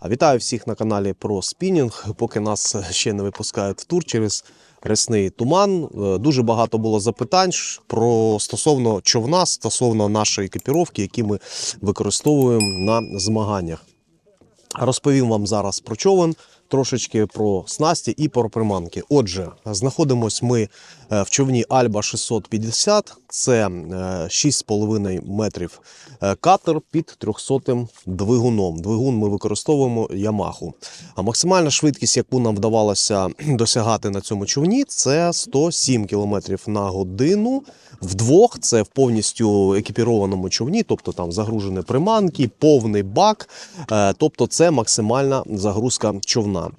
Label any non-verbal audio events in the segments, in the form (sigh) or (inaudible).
А Вітаю всіх на каналі про спінінг. Поки нас ще не випускають в тур через рясний туман. е, Дуже багато було запитань про стосовно човна, стосовно нашої екіпіровки, які ми використовуємо на змаганнях. Розповім вам зараз про човен, трошечки про снасті і про приманки. Отже, знаходимось ми е, в човні Альба 650. Це е, 6,5 метрів е, катер під 300 двигуном. Двигун ми використовуємо Ямаху. А максимальна швидкість, яку нам вдавалося досягати на цьому човні, це 107 км на годину. Вдвох це в повністю екіпірованому човні, тобто там загружені приманки, повний бак. Е, Тобто це максимальна загрузка човна.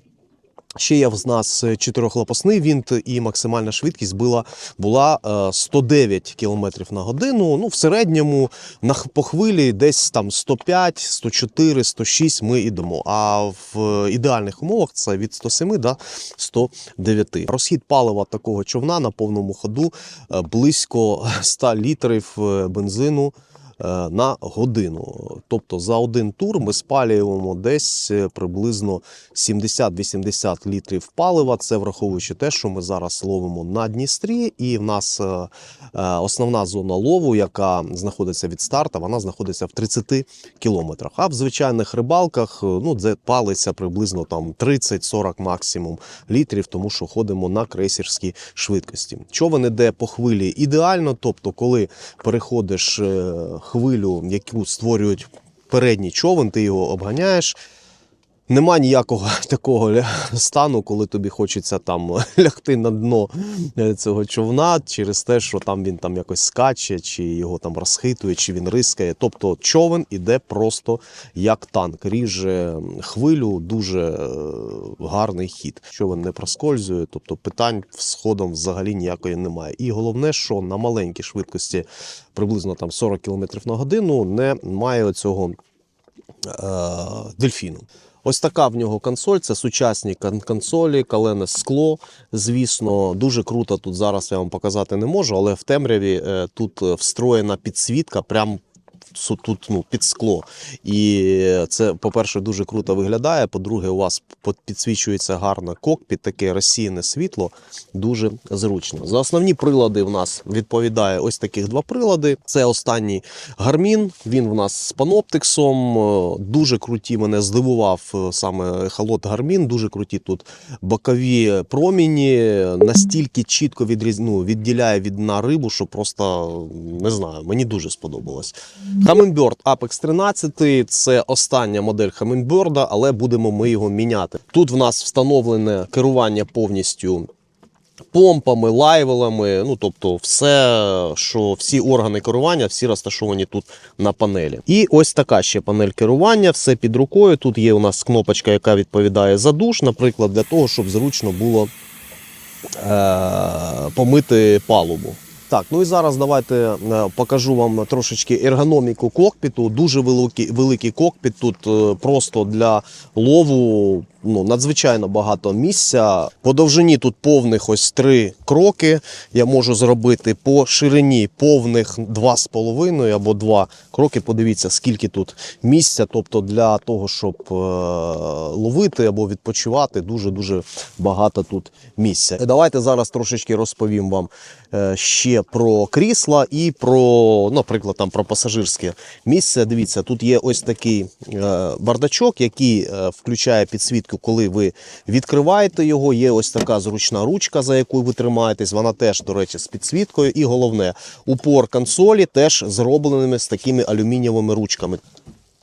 Ще є в нас чотирьохлопасний вінт, і максимальна швидкість була, була е, 109 км на годину. Ну, в середньому на, по хвилі десь там 105, 104, 106 ми йдемо. А в ідеальних умовах це від 107 до 109. Розхід палива такого човна на повному ходу е, близько 100 літрів е, бензину е, на годину. Тобто за один тур ми спалюємо десь е, приблизно 70-80 літрів палива. Це враховуючи те, що ми зараз ловимо на Дністрі, і в нас е, е, основна зона лову, яка знаходиться від старта, вона знаходиться в 30 кілометрах. А в звичайних рибалках е, ну, це палиться приблизно там 30-40 максимум літрів, тому що ходимо на крейсерській швидкості. Човен іде по хвилі ідеально, тобто, коли переходиш е, хвилю, яку створюють передній човен, ти його обганяєш. Нема ніякого (laughs) такого стану, коли тобі хочеться там (laughs) лягти на дно е, цього човна через те, що там він там якось скаче, чи його там розхитує, чи він рискає. Тобто човен іде просто як танк, ріже хвилю, дуже е, гарний хід. Човен не проскользує, тобто питань з ходом взагалі ніякої немає. І головне, що на маленькій швидкості, приблизно там 40 км на годину, немає цього е, дельфіну. Ось така в нього консоль. Це сучасні кон- консолі, калене скло. Звісно, дуже круто тут зараз я вам показати не можу, але в темряві е, тут е, встроєна підсвітка. Прям тут ну, під скло. І це, по-перше, дуже круто виглядає. По-друге, у вас підсвічується гарно кокпіт, таке розсіяне світло, дуже зручно. За основні прилади в нас відповідає ось таких два прилади. Це останній гармін. Він в нас з паноптиксом. Е, Дуже круті мене здивував е, саме холод гармін. Дуже круті тут бокові проміні. Настільки чітко відріз... ну, відділяє від дна рибу, що просто не знаю, мені дуже сподобалось. Humminbird Apex 13 це остання модель Humminbird, але будемо ми його міняти. Тут в нас встановлене керування повністю помпами, лайвелами, ну тобто, все, що всі органи керування, всі розташовані тут на панелі. І ось така ще панель керування, все під рукою. Тут є у нас кнопочка, яка відповідає за душ, наприклад, для того, щоб зручно було е- помити палубу. Так, ну і зараз давайте е, покажу вам трошечки ергономіку кокпіту. Дуже великий, великий кокпіт. Тут е, просто для лову ну, надзвичайно багато місця. По довжині тут повних ось три кроки. Я можу зробити по ширині повних 2,5 або 2 кроки. Подивіться, скільки тут місця. Тобто для того, щоб е, ловити або відпочивати, дуже-дуже багато тут місця. Давайте зараз трошечки розповім вам е, ще про крісла і про, наприклад, там про пасажирське місце. Дивіться, тут є ось такий е, бардачок, який е, включає підсвітку, коли ви відкриваєте його. Є ось така зручна ручка, за якою ви тримаєтесь. Вона теж, до речі, з підсвіткою. І головне, упор консолі теж зробленими з такими алюмінієвими ручками.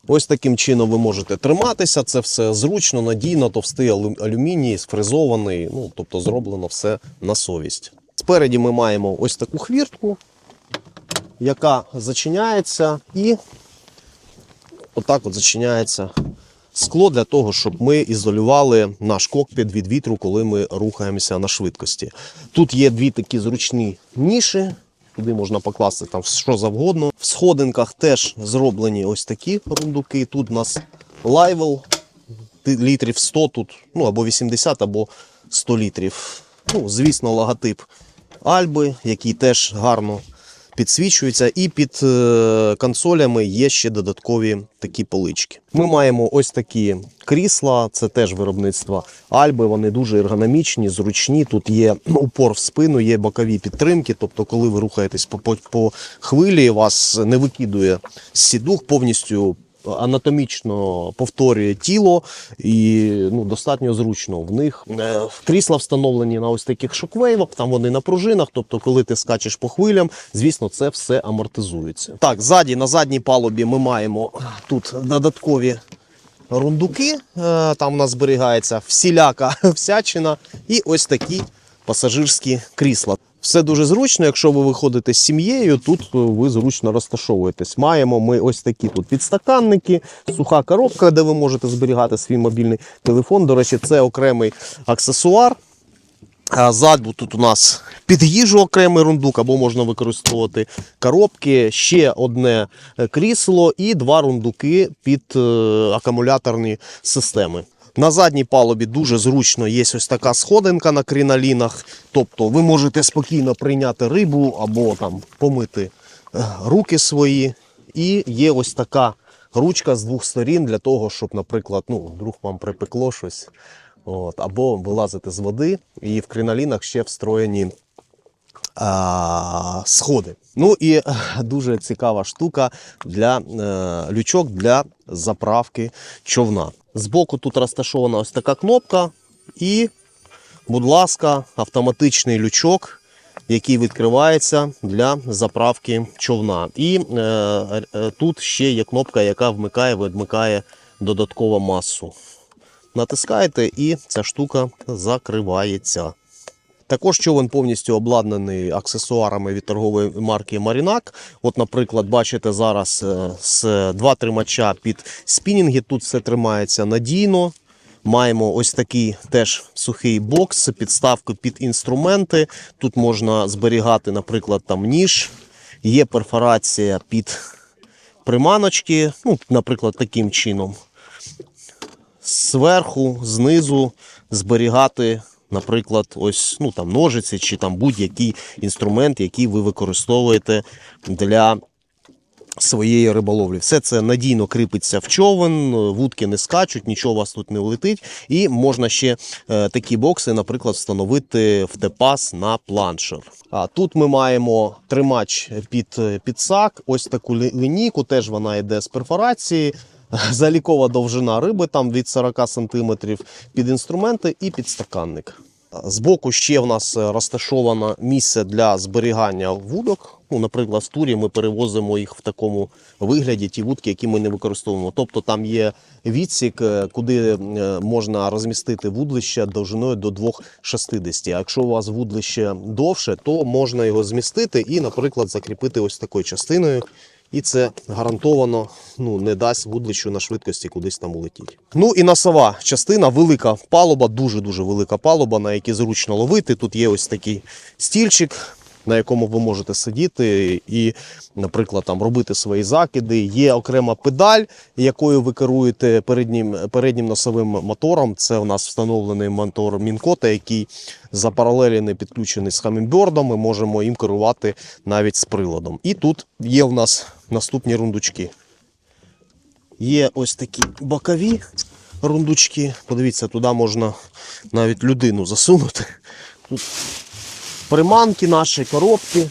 Ось таким чином ви можете триматися. Це все зручно, надійно, товстий алюміній, сфрезований. Ну, тобто зроблено все на совість. Спереді ми маємо ось таку хвіртку, яка зачиняється, і отак от зачиняється скло для того, щоб ми ізолювали наш кокпіт від вітру, коли ми рухаємося на швидкості. Тут є дві такі зручні ніші. Туди можна покласти там що завгодно. В сходинках теж зроблені ось такі рундуки. Тут у нас лайвел літрів 100 тут, ну або 80, або 100 літрів. Ну, звісно, логотип Альби, який теж гарно підсвічується, і під е, консолями є ще додаткові такі полички. Ми маємо ось такі крісла, це теж виробництво Альби. Вони дуже ергономічні, зручні. Тут є упор в спину, є бокові підтримки. Тобто, коли ви рухаєтесь по, по, по хвилі, вас не викидує сідух повністю анатомічно повторює тіло і ну, достатньо зручно. В них е, крісла встановлені на ось таких шоквейвах, там вони на пружинах. Тобто, коли ти скачеш по хвилям, звісно, це все амортизується. Так, ззаді, на задній палубі ми маємо тут додаткові рундуки. Е, Там у нас зберігається всіляка (laughs) всячина, і ось такі пасажирські крісла. Все дуже зручно. Якщо ви виходите з сім'єю, тут е, ви зручно розташовуєтесь. Маємо ми ось такі тут підстаканники, суха коробка, де ви можете зберігати свій мобільний телефон. До речі, це окремий аксесуар. Ззаду тут у нас під їжу окремий рундук, або можна використовувати коробки, ще одне е, крісло і два рундуки під е, акумуляторні системи. На задній палубі дуже зручно є ось така сходинка на кринолінах. Тобто ви можете спокійно прийняти рибу або там помити е, руки свої. І є ось така ручка з двох сторін для того, щоб, наприклад, ну, вдруг вам припекло щось. От, або вилазити з води, і в кринолінах ще встроєні а, сходи. Ну і е, дуже цікава штука для е, лючок для заправки човна. Збоку тут розташована ось така кнопка, і, будь ласка, автоматичний лючок, який відкривається для заправки човна. І е, е, тут ще є кнопка, яка вмикає, відмикає додаткову масу. Натискаєте, і ця штука закривається. Також човен повністю обладнаний аксесуарами від торгової марки Marinac. От, наприклад, бачите зараз е, з два тримача під спінінги. Тут все тримається надійно. Маємо ось такий теж сухий бокс, підставку під інструменти. Тут можна зберігати, наприклад, там ніж. Є перфорація під приманочки, ну, наприклад, таким чином зверху, знизу зберігати, наприклад, ось ну там ножиці чи там будь-який інструмент, який ви використовуєте для своєї риболовлі. Все це надійно кріпиться в човен, вудки не скачуть, нічого вас тут не влетить. І можна ще е, такі бокси, наприклад, встановити в тепас на планшер. А тут ми маємо тримач під е, підсак, ось таку лінійку, теж вона йде з перфорації. (laughs) Залікова довжина риби там від 40 см під інструменти і підстаканник. Збоку ще в нас е, розташовано місце для зберігання вудок. Ну, наприклад, з турі ми перевозимо їх в такому вигляді, ті вудки, які ми не використовуємо. Тобто там є відсік, е, куди е, можна розмістити вудлище довжиною до 2,60. А якщо у вас вудлище довше, то можна його змістити і, наприклад, закріпити ось такою частиною. І це гарантовано ну, не дасть вудлищу на швидкості кудись там улетіть. Ну і носова частина, велика палуба, дуже-дуже велика палуба, на якій зручно ловити. Тут є ось такий стільчик, на якому ви можете сидіти і, наприклад, там робити свої закиди. Є окрема педаль, якою ви керуєте переднім, переднім носовим мотором. Це у нас встановлений мотор Мінкота, який запаралелений, підключений з хаммінбердом. Ми можемо їм керувати навіть з приладом. І тут є у нас наступні рундучки. Є ось такі бокові рундучки. Подивіться, туди можна навіть людину засунути. Тут приманки наші, коробки.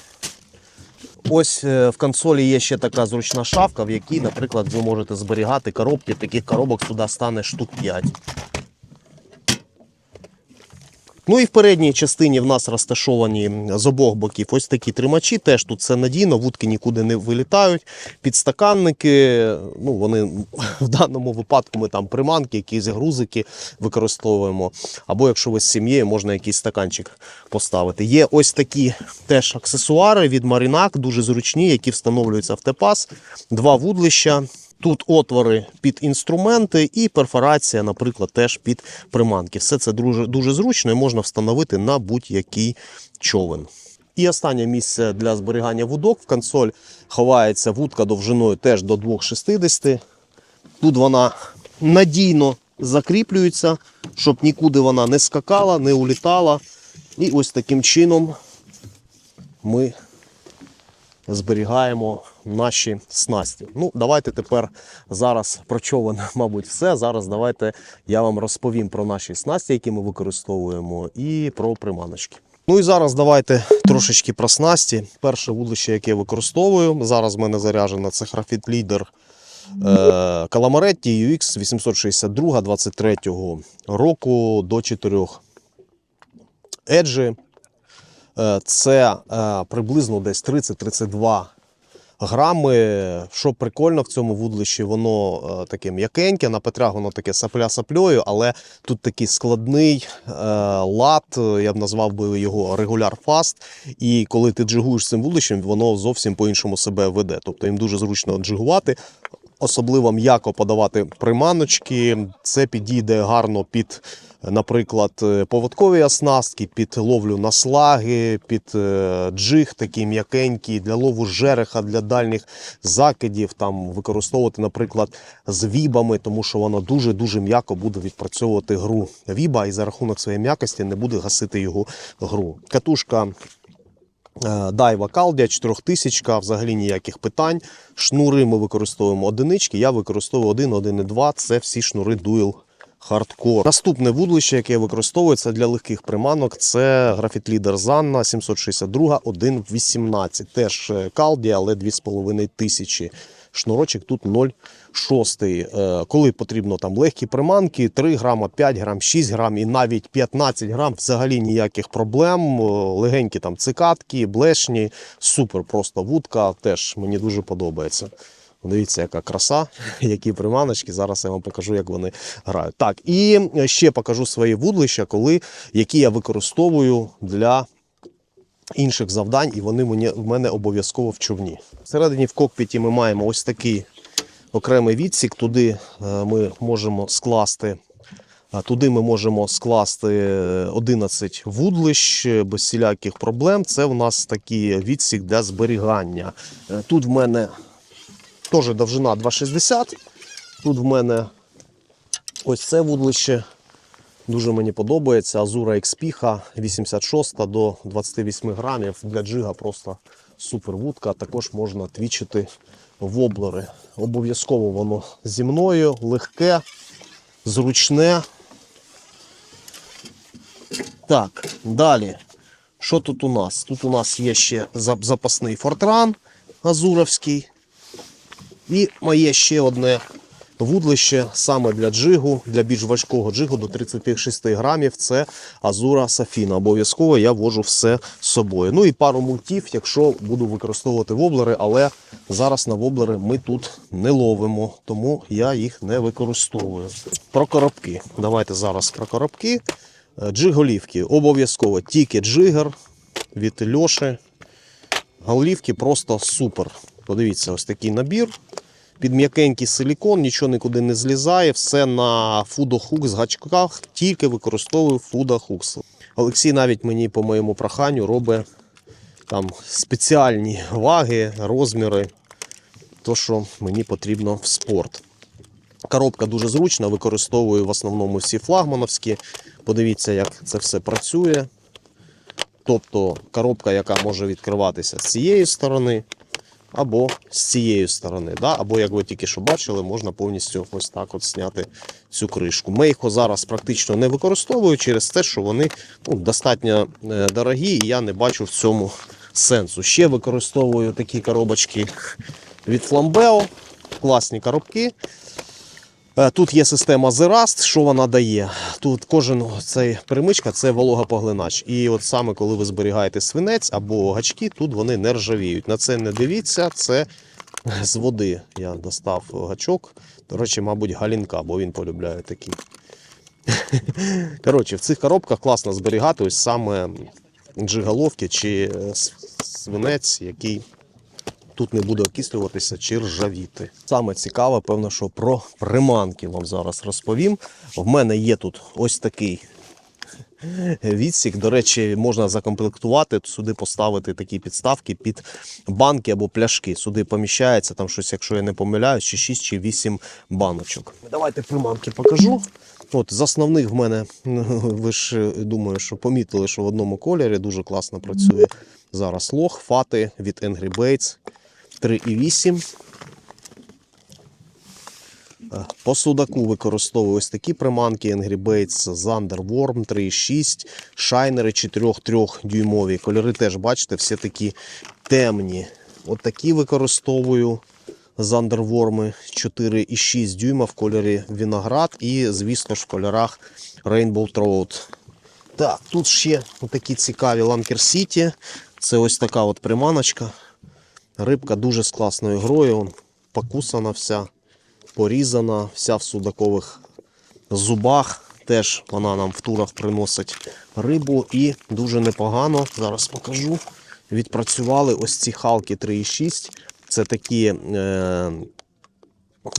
Ось е, в консолі є ще така зручна шафка, в якій, наприклад, ви можете зберігати коробки. Таких коробок сюди стане штук 5. Ну і в передній частині в нас розташовані з обох боків ось такі тримачі. Теж тут все надійно, вудки нікуди не вилітають. Підстаканники, ну вони (laughs) в даному випадку ми там приманки, якісь грузики використовуємо. Або якщо ви з сім'єю, можна якийсь стаканчик поставити. Є ось такі теж аксесуари від Marinac, дуже зручні, які встановлюються в тепас. Два вудлища. Тут отвори під інструменти і перфорація, наприклад, теж під приманки. Все це дуже, дуже зручно і можна встановити на будь-який човен. І останнє місце для зберігання вудок в консоль ховається вудка довжиною теж до 2,60. Тут вона надійно закріплюється, щоб нікуди вона не скакала, не улітала. І ось таким чином ми зберігаємо наші снасті. Ну, давайте тепер зараз про човен, (laughs) мабуть, все. Зараз давайте я вам розповім про наші снасті, які ми використовуємо, і про приманочки. Ну і зараз давайте трошечки про снасті. Перше вудлище, яке я використовую. Зараз в мене заряджено це Графіт Лідер Каламаретті UX 862 23 року до 4 еджі. Е, Це е, приблизно десь 30-32 грами. Що прикольно в цьому вудлищі, воно е, таке м'якеньке, на петрях воно таке сапля саплею, але тут такий складний лад, я б назвав би його регуляр фаст. І коли ти джигуєш цим вудлищем, воно зовсім по-іншому себе веде. Тобто їм дуже зручно джигувати. Особливо м'яко подавати приманочки. Це підійде гарно під, наприклад, е, поводкові оснастки, під ловлю на слаги, під е, джиг такий м'якенький, для лову жереха, для дальніх закидів. Там використовувати, наприклад, з вібами, тому що воно дуже-дуже м'яко буде відпрацьовувати гру віба і за рахунок своєї м'якості не буде гасити його гру. Катушка Дайва Калдія 4000, взагалі ніяких питань. Шнури ми використовуємо одинички, я використовую 1, 1 і 2. Це всі шнури Dual Hardcore. Наступне вудлище, яке використовується для легких приманок, це Графіт Лідер Занна 762 1.18. Теж Калдія, але 2500. Шнурочок тут 0,6. Е, Коли потрібно там легкі приманки, 3 грама, 5 грам, 6 грам і навіть 15 грам, взагалі ніяких проблем. Е, Легенькі там цикатки, блешні, супер просто вудка. Теж мені дуже подобається. Дивіться, яка краса, (laughs) які приманочки. Зараз я вам покажу, як вони грають. Так, і ще покажу свої вудлища, коли, які я використовую для інших завдань, і вони мені, в мене обов'язково в човні. Всередині в кокпіті ми маємо ось такий окремий відсік. Туди е, ми можемо скласти. Туди ми можемо скласти е, 11 вудлищ е, без всіляких проблем. Це в нас такий відсік для зберігання. Е, Тут в мене теж довжина 2,60. Тут в мене ось це вудлище. Дуже мені подобається. Азура Експіха 86 до 28 грамів. Для джига просто супер вудка. Також можна твічити воблери. Обов'язково воно зі мною, легке, зручне. Так, далі. Що тут у нас? Тут у нас є ще запасний фортран азуровський. І моє ще одне вудлище саме для джигу, для більш важкого джигу до 36 грамів. Це Азура Сафіна. Обов'язково я вожу все з собою. Ну і пару мультів, якщо буду використовувати воблери, але зараз на воблери ми тут не ловимо, тому я їх не використовую. Про коробки. Давайте зараз про коробки. Е, Джиголівки. Обов'язково тільки джигер від Льоші. Голівки просто супер. Подивіться, ось такий набір. Під м'якенький силікон, нічого нікуди не злізає, все на фудохук з гачках, тільки використовую фудохукс. Олексій навіть мені по моєму проханню робить там спеціальні ваги, розміри, то що мені потрібно в спорт. Коробка дуже зручна, використовую в основному всі флагмановські. Подивіться, як це все працює. Тобто коробка, яка може відкриватися з цієї сторони, або з цієї сторони. Да? Або, як ви тільки що бачили, можна повністю ось так от зняти цю кришку. Ми їх зараз практично не використовую через те, що вони ну, достатньо е, дорогі, і я не бачу в цьому сенсу. Ще використовую такі коробочки від Flambeo. Класні коробки. Е, Тут є система Zerast, що вона дає. Тут кожен цей перемичка це вологопоглинач. І от саме коли ви зберігаєте свинець або гачки, тут вони не ржавіють. На це не дивіться, це з води. Я достав гачок. До речі, мабуть, галінка, бо він полюбляє такі. (laughs) Коротше, в цих коробках класно зберігати ось саме джиголовки чи е, свинець, який тут не буде окислюватися чи ржавіти. Саме цікаве, певно, що про приманки вам зараз розповім. В мене є тут ось такий відсік. До речі, можна закомплектувати, сюди поставити такі підставки під банки або пляшки. Сюди поміщається там щось, якщо я не помиляюсь, чи 6 чи 8 баночок. Давайте приманки покажу. От з основних в мене, (laughs) ви ж думаю, що помітили, що в одному кольорі дуже класно працює зараз лох, фати від Angry Baits 3,8. Е, По судаку використовую ось такі приманки Angry Baits Zander Worm 3,6, шайнери 4-3 дюймові. Кольори теж, бачите, всі такі темні. От такі використовую Worm 4,6 дюйма в кольорі виноград і, звісно ж, в кольорах Rainbow Trout. Так, тут ще такі цікаві Lanker City. Це ось така от приманочка. Рибка дуже з класною грою, покусана вся порізана, вся в судакових зубах. Теж вона нам в турах приносить рибу і дуже непогано. Зараз покажу. Відпрацювали ось ці халки 3,6. Це такі е,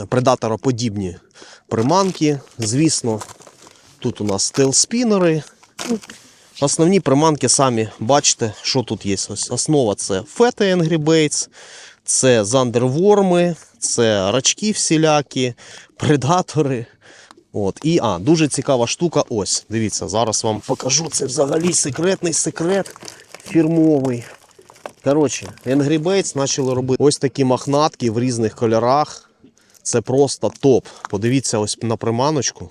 предатороподібні приманки. Звісно, тут у нас стелспінери. Основні приманки самі бачите, що тут є. Ось основа це фети Angry Baits, це зандерворми, це рачки всілякі, предатори. От. І а, дуже цікава штука. Ось. Дивіться, зараз вам покажу. Це взагалі секретний секрет фірмовий. Коротше, Angry Baits почали робити ось такі мохнатки в різних кольорах. Це просто топ. Подивіться ось на приманочку.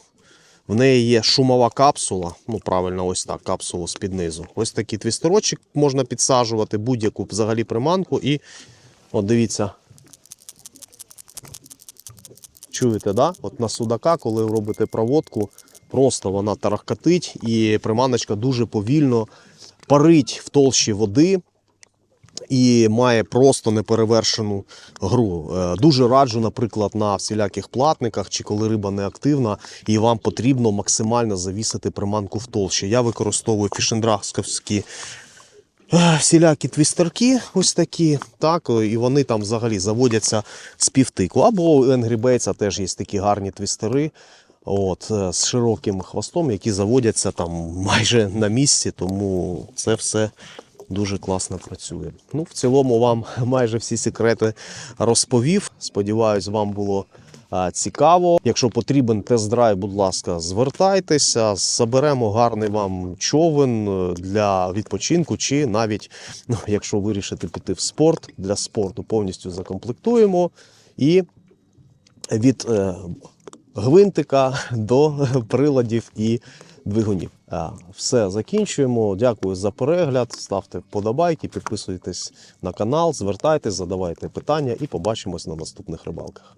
В неї є шумова капсула. Ну, правильно, ось так, капсулу з-під. Ось такий твістерочок можна підсаджувати, будь-яку взагалі приманку. І от дивіться. Чуєте, да? От на судака, коли ви робите проводку, просто вона тарахкатить і приманочка дуже повільно парить в толщі води і має просто неперевершену гру. Е, Дуже раджу, наприклад, на всіляких платниках чи коли риба не активна, і вам потрібно максимально завісити приманку в толщі. Я використовую фішендрахсковські е, всілякі твістерки, ось такі, так, і вони там взагалі заводяться з півтику. Або у Angry Baits теж є такі гарні твістери. От, е, з широким хвостом, які заводяться там майже на місці, тому це все дуже класно працює. Ну, в цілому вам (laughs) майже всі секрети розповів. Сподіваюсь, вам було цікаво. Якщо потрібен тест-драйв, будь ласка, звертайтеся, заберемо гарний вам човен е, для відпочинку, чи навіть, (laughs) ну, якщо вирішите піти в спорт, для спорту повністю закомплектуємо. І від е, гвинтика (laughs) до приладів і двигунів. Все закінчуємо. Дякую за перегляд. Ставте вподобайки, підписуйтесь на канал, звертайтесь, задавайте питання і побачимось на наступних рибалках.